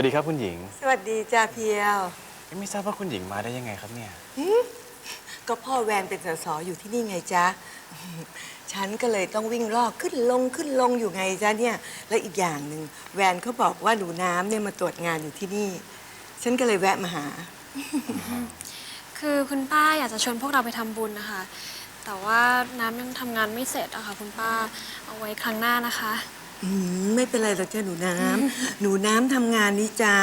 วัสดีครับคุณหญิงสวัสดีจ้าเพียวไม่ทราบว่าคุณหญิงมาได้ยังไงครับเนี่ยก็พ่อแวนเป็นสสอยู่ที่นี่ไงจ๊ะ ฉันก็เลยต้องวิ่งลอกขึ้นลงขึ้นลงอยู่ไงจ๊ะเนี่ย และอีกอย่างหนึ่งแวนเขาบอกว่าหนูน้ำเนี่ยมาตรวจงานอยู่ที่นี่ ฉันก็เลยแวะมาหา คือคุณป้าอยากจะชวนพวกเราไปทำบุญนะคะ แต่ว่าน้ำยังทำงานไม่เสร็จอะค่ะคุณป้า เอาไว้ครั้งหน้านะคะ อืมไม่เป็นไรหรอกจ้าหนูน้ำ หนูน้ำทำงานนี้จ้า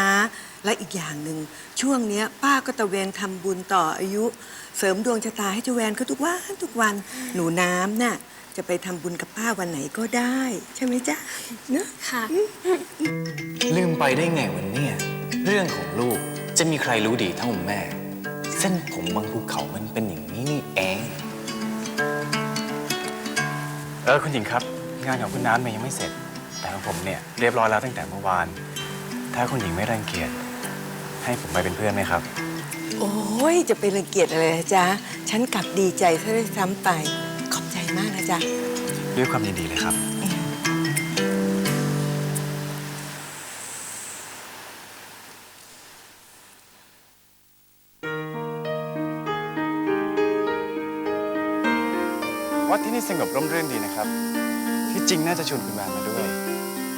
และอีกอย่างหนึ่ง ช่วงเนี้ย ป้าก็ตะเวนทำบุญต่ออายุ เสริมดวงชะตาให้เจ้าแวนเขาทุกวันทุกวัน หนูน้ำน่ะจะไปทำบุญกับป้าวันไหนก็ได้ ใช่ไหมจ๊ะเนอะค่ะ ลืมไปได้ไงวันเนี่ยเรื่องของลูกจะมีใครรู้ดีเท่าแม่ เส้นผมบางภูเขามันเป็นอย่างนี้นี่เองเออคุณหญิงครับ งานของคุณน้ำเนี่ยยังไม่เสร็จ แต่ของผมเนี่ยเรียบร้อยแล้วตั้งแต่เมื่อวาน ถ้าคุณหญิงไม่รังเกียจให้ผมไปเป็นเพื่อนไหมครับ โอ้ยจะไปรังเกียจอะไรนะจ๊ะ ฉันกลับดีใจซะด้วยซ้ำไป ขอบใจมากนะจ๊ะ ด้วยความยินดีเลยครับ วัดที่นี่สงบร่มรื่นดีนะครับ ที่จริงน่าจะชวนคุณแวนมา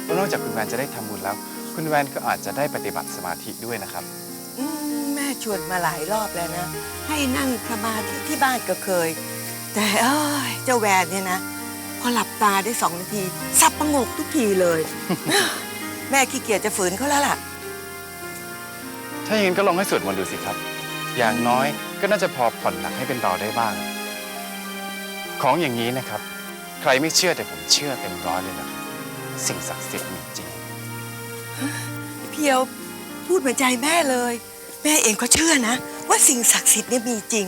ด้วยเพราะนอกจากคุณแวนจะได้ทำบุญแล้ว คุณแวนก็อาจจะได้ปฏิบัติสมาธิด้วยนะครับ อืมแม่ชวนมาหลายรอบแล้วนะ ให้นั่งสมาธิที่บ้านก็เคย แต่เอ้ยเจ้าแวนเนี่ยนะ พอหลับตาได้สองนาทีสับประงกทุกทีเลย แม่ขี้เกียจจะฝืนเขาแล้วล่ะ ถ้าอย่างนั้นก็ลองให้สวดมนต์ดูสิครับ อย่างน้อยก็น่าจะพอผ่อนหนักให้เป็นเบาได้บ้าง ของอย่างนี้นะครับ ใครไม่เชื่อแต่ผมเชื่อเต็มร้อยเลยนะครับ สิ่งศักดิ์สิทธิ์มีจริง เพียวพูดเหมือนใจแม่เลย แม่เองก็เชื่อนะ ว่าสิ่งศักดิ์สิทธิ์เนี่ยมีจริง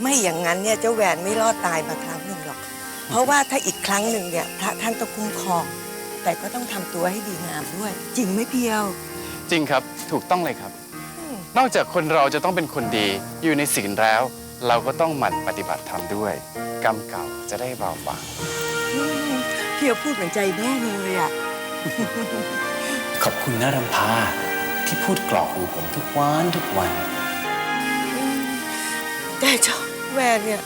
ไม่อย่างนั้นเนี่ยเจ้าแหวนไม่รอดตายมาครั้งหนึ่งหรอก เพราะว่าถ้าอีกครั้งหนึ่งเนี่ยพระท่านต้องคุ้มครอง แต่ก็ต้องทำตัวให้ดีงามด้วย จริงไหมเพียว จริงครับถูกต้องเลยครับ อืม นอกจากคนเราจะต้องเป็นคนดีอยู่ในศีลแล้ว เราก็ต้องหมั่นปฏิบัติธรรมด้วย กรรมเก่าจะได้เบาบางอืม เพียวพูดเหมือนใจแม่เลยอะ ขอบคุณนะรำพาที่พูดกรอกหูผมทุกวันทุกวัน แต่เจ้าแหวนเนี่ย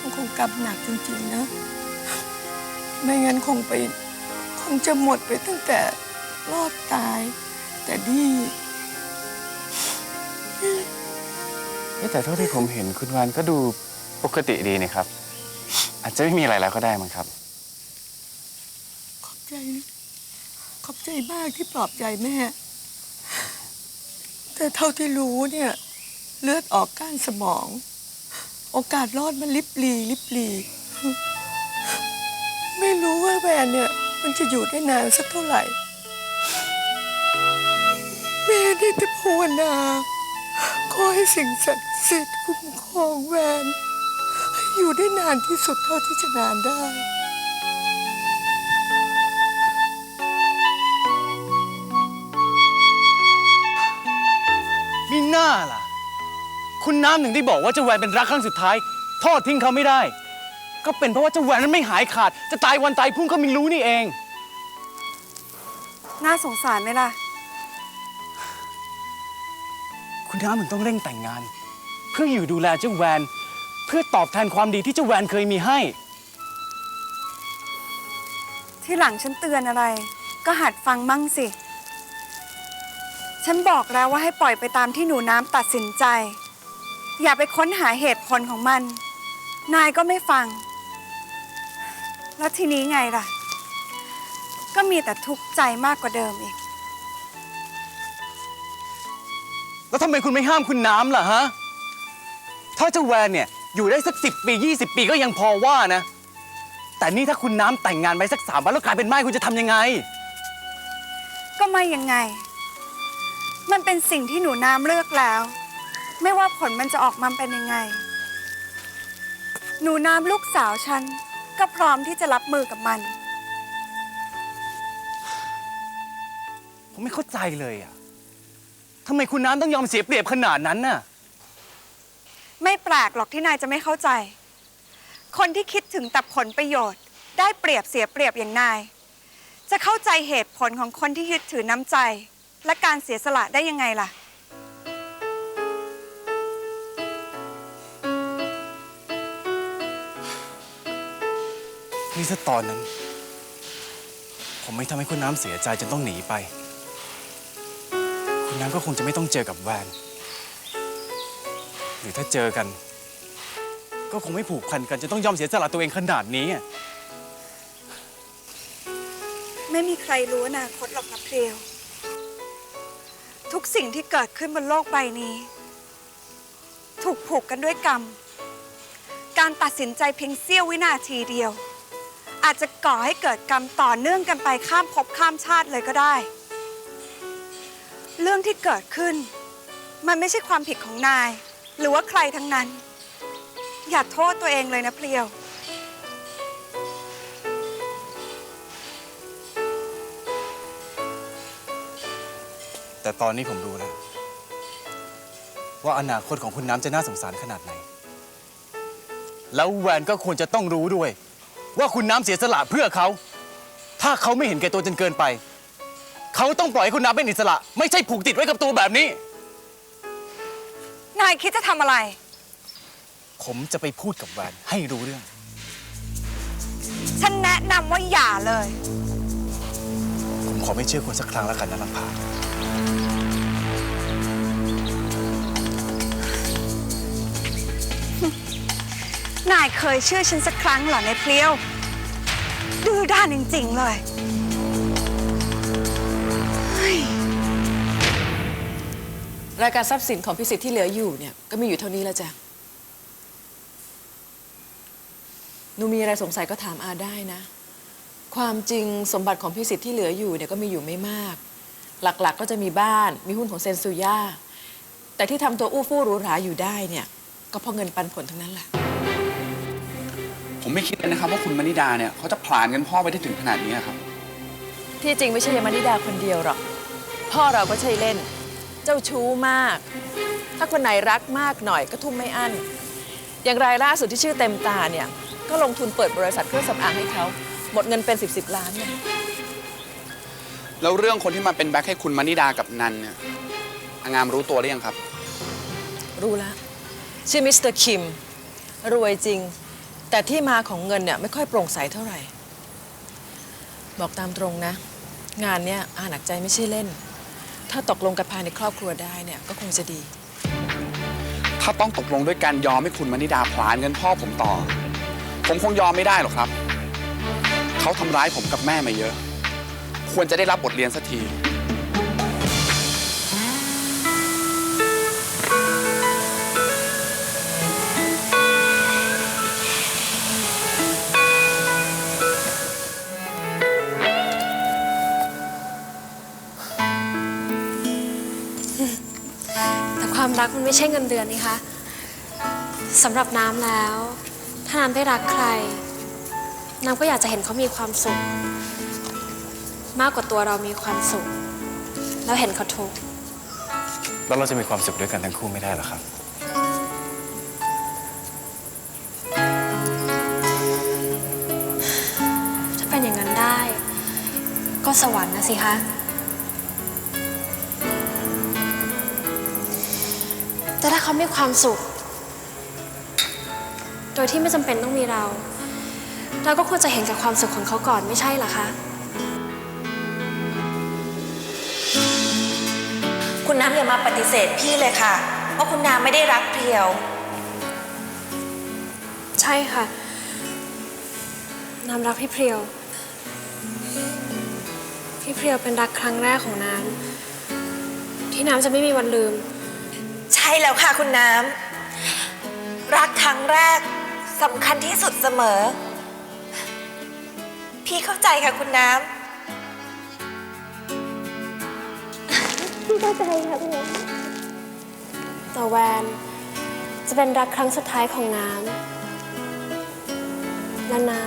มันคงกำหนักจริงๆนะ ไม่งั้นคงไป คงจะหมดไปตั้งแต่รอดตาย แต่ดีเอ๊ะแต่เท่าที่ผมเห็นคุณวานก็ดูปกติดีนี่ครับ อาจจะไม่มีอะไรแล้วก็ได้มั้งครับ ขอบใจนะ ขอบใจมากที่ปลอบใจแม่ แต่เท่าที่รู้เนี่ย เลือดออกก้านสมอง โอกาสรอดมันลิบลีลิบลีไม่รู้ว่าแวนเนี่ย มันจะอยู่ได้นานสักเท่าไหร่ แม่ได้แต่ภาวนาขอให้สิ่งศักดิ์สิทธิ์คุ้มครองแวนให้อยู่ได้นานที่สุดเท่าที่จะนานได้ คุณน้ำหนึ่งที่บอกว่าเจ้าแหวนเป็นรักครั้งสุดท้าย ทอดทิ้งเขาไม่ได้ ก็เป็นเพราะว่าเจ้าแหวนนั้นไม่หายขาด จะตายวันตายพรุ่งเขาไม่รู้นี่เอง น่าสงสารไหมล่ะ คุณน้ำถึงต้องเร่งแต่งงาน เพื่ออยู่ดูแลเจ้าแหวน เพื่อตอบแทนความดีที่เจ้าแหวนเคยมีให้ ที่หลังฉันเตือนอะไร ก็หัดฟังมั่งสิ ฉันบอกแล้วว่าให้ปล่อยไปตามที่หนูน้ำตัดสินใจ อย่าไปค้นหาเหตุผลของมัน นายก็ไม่ฟัง แล้วทีนี้ไงล่ะ ก็มีแต่ทุกข์ใจมากกว่าเดิมอีก แล้วทำไมคุณไม่ห้ามคุณน้ำล่ะฮะ ถ้าเจ้าแวนเนี่ยอยู่ได้สักสิปี 20 ปีก็ยังพอว่านะ แต่นี่ถ้าคุณน้ำแต่งงานไปสักสามวันแล้วกลายเป็นไม้คุณจะทำยังไง ก็ไม่ยังไง มันเป็นสิ่งที่หนูน้ำเลือกแล้ว ไม่ว่าผลมันจะออกมาเป็นยังไง หนูน้ำลูกสาวฉัน ก็พร้อมที่จะรับมือกับมัน ผมไม่เข้าใจเลยอะทำไมคุณน้ำต้องยอมเสียเปรียบขนาดนั้นน่ะ ไม่แปลกหรอกที่นายจะไม่เข้าใจ คนที่คิดถึงแต่ผลประโยชน์ ได้เปรียบเสียเปรียบอย่างนาย จะเข้าใจเหตุผลของคนที่ยึดถือน้ำใจ และการเสียสละได้ยังไงล่ะ นี่ถ้าตอนนั้น ผมไม่ทำให้คุณน้ำเสียใจจนต้องหนีไป คุณน้ำก็คงจะไม่ต้องเจอกับแวน หรือถ้าเจอกัน ก็คงไม่ผูกพันกันจะต้องยอมเสียสละตัวเองขนาดนี้อะไม่มีใครรู้อนาคตหรอกนะเพรียว ทุกสิ่งที่เกิดขึ้นบนโลกใบนี้ ถูกผูกกันด้วยกรรม การตัดสินใจเพียงเสี้ยววินาทีเดียว อาจจะก่อให้เกิดกรรมต่อเนื่องกันไปข้ามภพข้ามชาติเลยก็ได้ เรื่องที่เกิดขึ้น มันไม่ใช่ความผิดของนาย หรือว่าใครทั้งนั้น อย่าโทษตัวเองเลยนะเพียวแต่ตอนนี้ผมรู้แล้ว ว่าอนาคตของคุณน้ำจะน่าสงสารขนาดไหน แล้วแวนก็ควรจะต้องรู้ด้วย ว่าคุณน้ำเสียสละเพื่อเขา ถ้าเขาไม่เห็นแก่ตัวจนเกินไป เขาต้องปล่อยให้คุณน้ำเป็นอิสระ ไม่ใช่ผูกติดไว้กับตัวแบบนี้ นายคิดจะทำอะไร ผมจะไปพูดกับแวนให้รู้เรื่อง ฉันแนะนำว่าอย่าเลย ผมขอไม่เชื่อคุณสักครั้งแล้วกันนะลำพา นายเคยเชื่อฉันสักครั้งเหรอในเพลียว ดื้อด้านจริง ๆ เลยรายการทรัพย์สินของพิสิทธิ์ที่เหลืออยู่เนี่ย ก็มีอยู่เท่านี้แล้วจ้ะหนูมีอะไรสงสัยก็ถามอาได้นะ ความจริงสมบัติของพิสิทธิ์ที่เหลืออยู่เนี่ยก็มีอยู่ไม่มาก หลักๆก็จะมีบ้านมีหุ้นของเซนซูย่าแต่ที่ทำตัวอู้ฟู่หรูหราอยู่ได้เนี่ย ก็เพราะเงินปันผลทั้งนั้นแหละ ผมไม่คิดเลยนะครับว่าคุณมณิดาเนี่ยเขาจะผลาญเงินพ่อไปได้ถึงขนาดนี้ครับ ที่จริงไม่ใช่ยายมานิดาคนเดียวหรอก พ่อเราก็ใช่เล่น เจ้าชู้มาก ถ้าคนไหนรักมากหน่อยก็ทุ่มไม่อั้น อย่างรายล่าสุดที่ชื่อเต็มตาเนี่ย ก็ลงทุนเปิดบริษัทเครื่องสำอางให้เขา หมดเงินเป็น 10บสล้านเนี่ยแล้วเรื่องคนที่มาเป็นแบ็คให้คุณมณิดากับนันเนี่ยอางามรู้ตัวหรือยังครับ รู้แล้วชื่อมิสเตอร์คิมรวยจริง แต่ที่มาของเงินเนี่ยไม่ค่อยโปร่งใสเท่าไหร่ บอกตามตรงนะ งานเนี้ยอาหนักใจไม่ใช่เล่น ถ้าตกลงกันภายในครอบครัวได้เนี่ยก็คงจะดี ถ้าต้องตกลงด้วยการยอมให้คุณมณิดาผลาญเงินพ่อผมต่อ ผมคงยอมไม่ได้หรอกครับ เขาทำร้ายผมกับแม่มาเยอะ ควรจะได้รับบทเรียนสักที แต่ความรักมันไม่ใช่เงินเดือนนี่คะสำหรับน้ำแล้ว ถ้าน้ำได้รักใคร น้ำก็อยากจะเห็นเขามีความสุข มากกว่าตัวเรามีความสุข แล้วเห็นเขาทุกข์แล้วเราจะมีความสุขด้วยกันทั้งคู่ไม่ได้หรอครับ ถ้าเป็นอย่างนั้นได้ ก็สวรรค์นะสิคะ เขามีความสุข โดยที่ไม่จำเป็นต้องมีเรา เราก็ควรจะเห็นกับความสุขของเขาก่อนไม่ใช่เหรอคะ คุณน้ำอย่ามาปฏิเสธพี่เลยค่ะ เพราะคุณน้ำไม่ได้รักเพรียว ใช่ค่ะ น้ำรักพี่เพรียว พี่เพรียวเป็นรักครั้งแรกของน้ำที่น้ำจะไม่มีวันลืม ใช่แล้วค่ะคุณน้ำ รักครั้งแรกสำคัญที่สุดเสมอ พี่เข้าใจค่ะคุณน้ำแต่แวนจะเป็นรักครั้งสุดท้ายของน้ำ และน้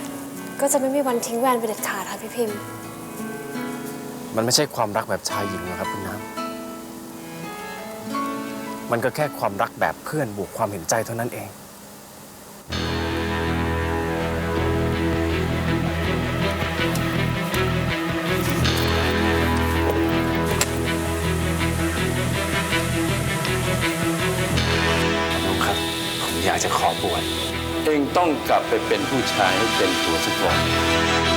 ำก็จะไม่มีวันทิ้งแวนไปเด็ดขาดค่ะพี่พิมพ์ มันไม่ใช่ความรักแบบชายหญิงนะครับคุณน้ำ มันก็แค่ความรักแบบเพื่อนบวกความเห็นใจเท่านั้นเอง ลุงครับ ผมอยากจะขอบวช เองต้องกลับไปเป็นผู้ชายให้เป็นตัวสักวัน